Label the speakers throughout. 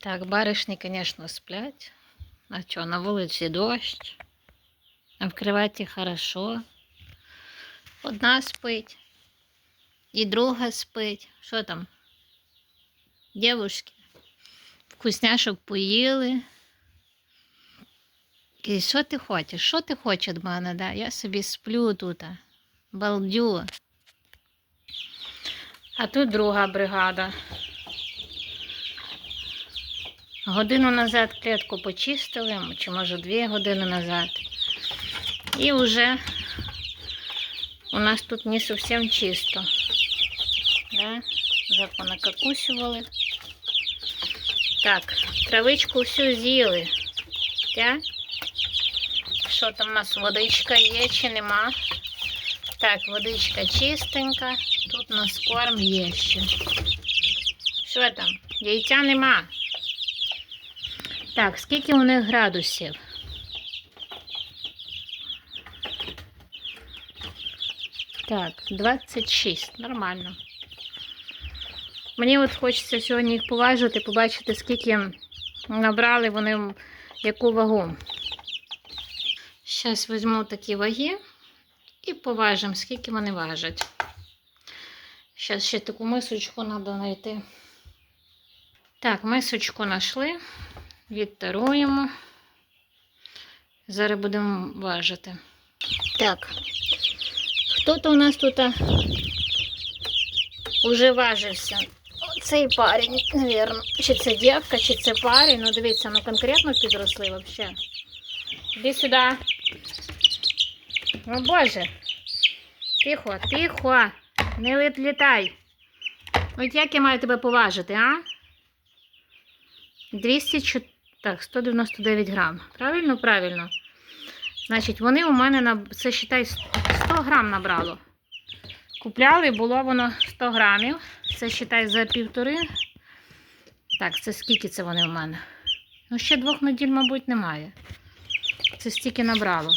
Speaker 1: Так, баришні, звісно, сплять. А що, на вулиці дощ, а в кроваті хорошо. Одна спить, і друга спить. Що там? Дівушки, вкусняшок поїли. І що ти хочеш? Що ти хочеш від мене? Да? Я собі сплю тут, балдю. А тут друга бригада. Годину назад клітку почистили, чи може дві години назад. І вже у нас тут не зовсім чисто. Да? Вже понакакусювали. Так, травичку всю з'їли. Що там у нас водичка є чи нема? Так, водичка чистенька. Тут у нас корм є ще. Що там? Яйця нема. Так, скільки у них градусів? Так, 26. Нормально. Мені от хочеться сьогодні їх поважити, побачити, скільки набрали вони яку вагу. Зараз візьму такі ваги і поважимо, скільки вони важать. Зараз ще таку мисочку треба знайти. Так, мисочку знайшли, відтаруємо. Зараз будемо важити. Так, хто-то у нас тут уже важився. Цей парень, навірно. Чи це дівка, чи це парень. Ну, дивіться, ну конкретно підросли взагалі. Іди сюди. О Боже. Тихо, тихо. Не відлітай. От як я маю тебе поважити, а? 200, так, 199 грам. Правильно, правильно. Значить, вони у мене на це считай 100 грам набрало. Купляли, було воно 100 грамів. Це считай за півтори. Так, це скільки це вони у мене? Ну, ще двох неділь, мабуть, немає. Це стільки набрало.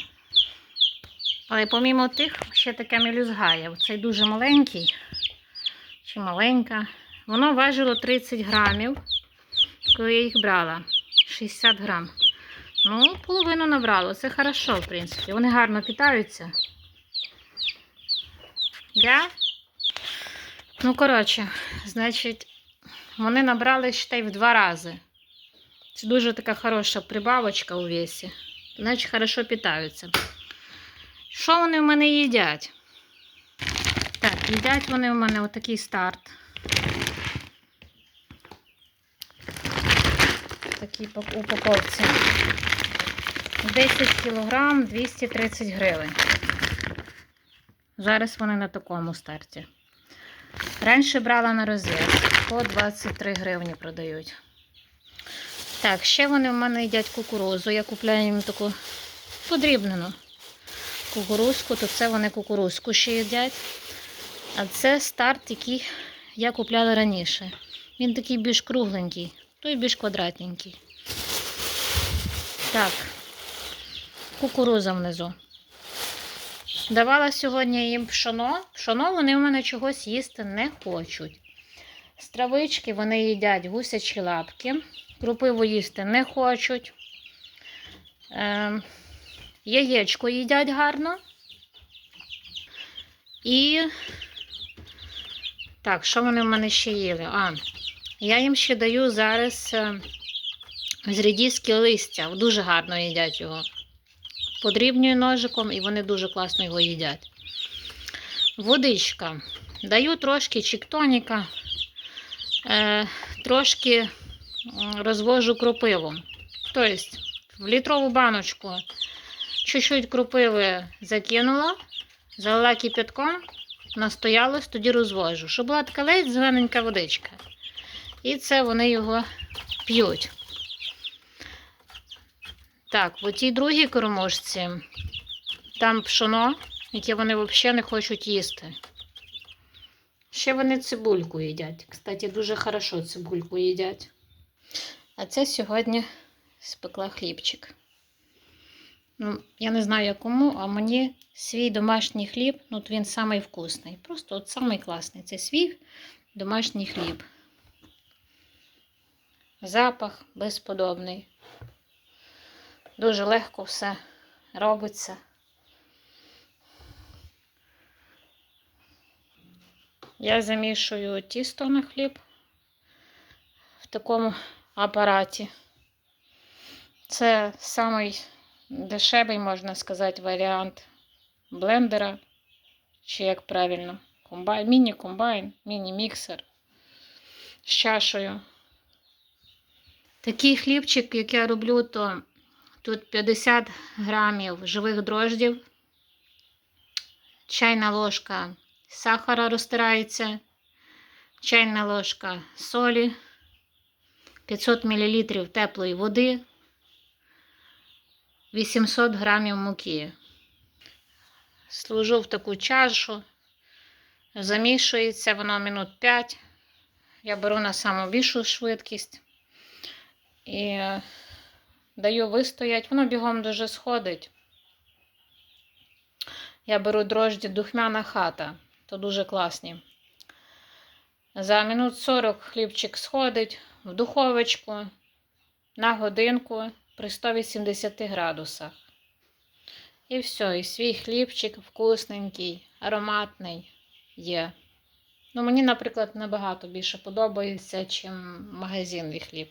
Speaker 1: Але помімо тих, ще таке мелюзга є. Цей дуже маленький. Чи маленька. Воно важило 30 грамів, коли я їх брала. 60 грам. Ну, половину набрало. Це хорошо, в принципі. Вони гарно питаються. Да? Ну, коротше, значить, вони набрали ще в два рази. Це дуже така хороша прибавочка у весі. Значить, хорошо питаються. Що вони в мене їдять? Так, їдять вони в мене отакий старт. Такі упаковці. 10 кг 230 гривень. Зараз вони на такому старті. Раніше брала на розріз. По 23 гривні продають. Так, ще вони в мене їдять кукурузу. Я купляю їм таку подрібнену кукурузку, то це вони кукурузку ще їдять. А це старт, який я купляла раніше. Він такий більш кругленький, той більш квадратненький. Так, кукуруза внизу. Давала сьогодні їм пшоно. Пшоно вони в мене чогось їсти не хочуть. З травички вони їдять гусячі лапки. Крупиву їсти не хочуть. Е, яєчко їдять гарно. І так, що вони в мене ще їли? А, я їм ще даю зараз з рідіски листя. Дуже гарно їдять його. Подрібнюю ножиком, і вони дуже класно його їдять. Водичка. Даю трошки чіктоніка, е, трошки розвожу кропиву. Тобто, в літрову баночку чуть-чуть кропиви закинула, залила кипятком, настоялась, тоді розвожу. Щоб була така ледь зелененька водичка. І це вони його п'ють. Так, в тій другій кормушці там пшоно, яке вони взагалі не хочуть їсти. Ще вони цибульку їдять. Кстати, дуже хорошо цибульку їдять. А це сьогодні спекла хлібчик. Ну, я не знаю якому, а мені свій домашній хліб, ну він самий вкусний. Просто от самий класний. Це свій домашній хліб. Запах безподобний. Дуже легко все робиться. Я замішую тісто на хліб в такому апараті. Це самий дешевий, можна сказати, варіант блендера, чи як правильно, комбайн, міні-комбайн, міні-міксер з чашею. Такий хлібчик, як я роблю, то тут 50 грамів живих дрождів, чайна ложка сахара розтирається, чайна ложка солі, 500 мл теплої води, 800 грамів муки. Служу в таку чашу, замішується воно минут 5. Я беру на саму більшу швидкість і даю вистоять. Воно бігом дуже сходить. Я беру дрожді духмяна хата, то дуже класні. За минут 40 хлібчик сходить в духовочку на годинку при 180 градусах. І все, і свій хлібчик вкусненький, ароматний є. Ну, мені, наприклад, набагато більше подобається, ніж магазинний хліб.